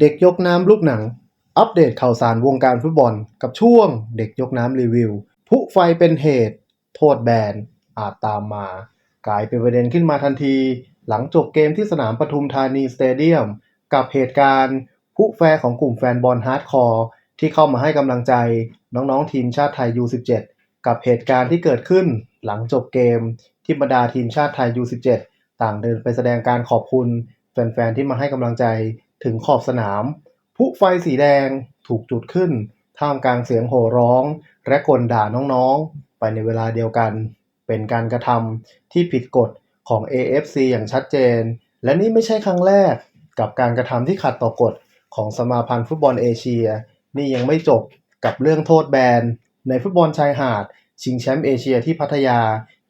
เด็กยกน้ำลูกหนัง อัปเดตข่าวสารวงการฟุตบอล กับช่วงเด็กยกน้ำรีวิว ผู้ไฟเป็นเหตุ โทษแบน อาจตามมา กลายเป็นประเด็นขึ้นมาทันที หลังจบเกมที่สนามปทุมธานีสเตเดียม กับเหตุการณ์ผู้แฟของกลุ่มแฟนบอลฮาร์ดคอร์ที่เข้ามาให้กำลังใจ น้องๆทีมชาติไทย U17 กับเหตุการณ์ที่เกิดขึ้น หลังจบเกม ที่บรรดาทีมชาติไทย U17 ต่างเดินไปแสดงการขอบคุณ แฟนๆที่มาให้กำลังใจ ถึงขอบสนามผู้ไฟสีแดงถูกจุดขึ้น ท่ามกลางเสียงโห่ร้อง และกลด่าน้องๆ ไปในเวลาเดียวกัน เป็นการกระทำที่ผิดกฎของ AFC อย่างชัดเจน และนี่ไม่ใช่ครั้งแรกกับการกระทำที่ขัดต่อกฎของสมาพันธ์ฟุตบอลเอเชีย นี่ยังไม่จบกับเรื่องโทษแบนในฟุตบอลชายหาด ชิงแชมป์เอเชียที่พัทยา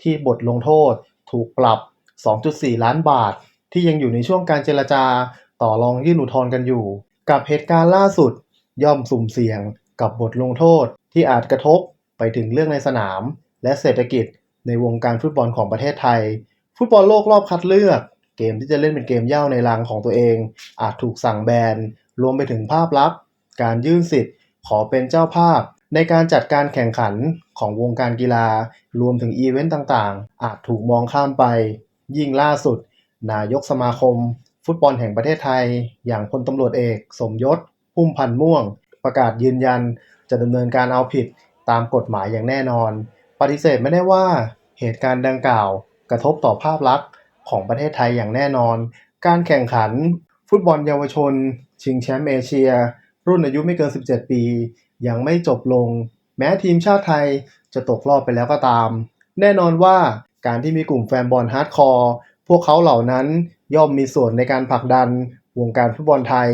ที่บทลงโทษ ถูกปรับ 2.4 ล้านบาท ที่ยังอยู่ในช่วงการเจรจา ต่อรองยื่นอุทธรณ์กันอยู่ กับเหตุการณ์ล่าสุด ย่อมสุ่มเสี่ยงกับบทลงโทษที่อาจกระทบไปถึงเรื่องในสนาม และเศรษฐกิจในวงการฟุตบอลของประเทศไทย ฟุตบอลโลกรอบคัดเลือก เกมที่จะเล่นเป็นเกมเย่าในรังของตัวเอง อาจถูกสั่งแบนรวมไปถึงภาพลักษณ์การยื่นสิทธิ์ ขอเป็นเจ้าภาพ ในการจัดการแข่งขันของวงการกีฬา รวมถึงอีเวนต์ต่างๆ อาจถูกมองข้ามไป ยิ่งล่าสุด นายกสมาคม ฟุตบอลแห่งประเทศไทย อย่างพลตำรวจเอก สมยศพุ่มพันธ์ม่วง ประกาศยืนยันจะดำเนินการเอาผิดตามกฎหมายอย่างแน่นอน ปฏิเสธไม่ได้ว่าเหตุการณ์ดังกล่าว กระทบต่อภาพลักษณ์ของประเทศไทยอย่างแน่นอน การแข่งขัน ฟุตบอลเยาวชน ชิงแชมป์เอเชีย รุ่นอายุไม่เกิน 17 ปี ยังไม่จบลง แม้ทีมชาติไทยจะตกรอบไปแล้วก็ตาม แน่นอนว่าการที่มีกลุ่มแฟนบอลฮาร์ดคอร์พวกเขาเหล่านั้น ย่อมมีส่วนในการผลักดันวงการฟุตบอลไทย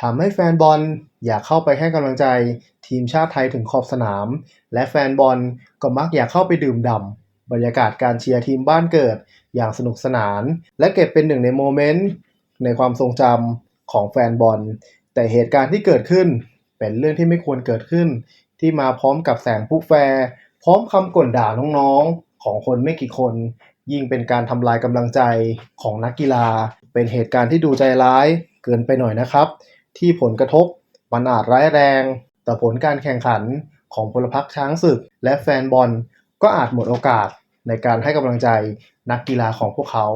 ทำให้แฟนบอลอยากเข้าไปให้กำลังใจทีมชาติไทยถึงขอบสนาม และแฟนบอลก็มักอยากเข้าไปดื่มด่ำบรรยากาศการเชียร์ทีมบ้านเกิดอย่างสนุกสนาน และเก็บเป็นหนึ่งในโมเมนต์ในความทรงจำของแฟนบอล แต่เหตุการณ์ที่เกิดขึ้นเป็นเรื่องที่ไม่ควรเกิดขึ้น ที่มาพร้อมกับแสงผู้แฟร์พร้อมคำก่นด่าน้องๆของคนไม่กี่คน ยิ่งเป็นการทำลายกำลังใจของนักกีฬา เป็นเหตุการณ์ที่ดูใจร้ายเกินไปหน่อยนะครับ ที่ผลกระทบมันอาจร้ายแรง แต่ผลการแข่งขันของพลพรรคช้างศึก และแฟนบอลก็อาจหมดโอกาสในการให้กำลังใจนักกีฬาของพวกเขา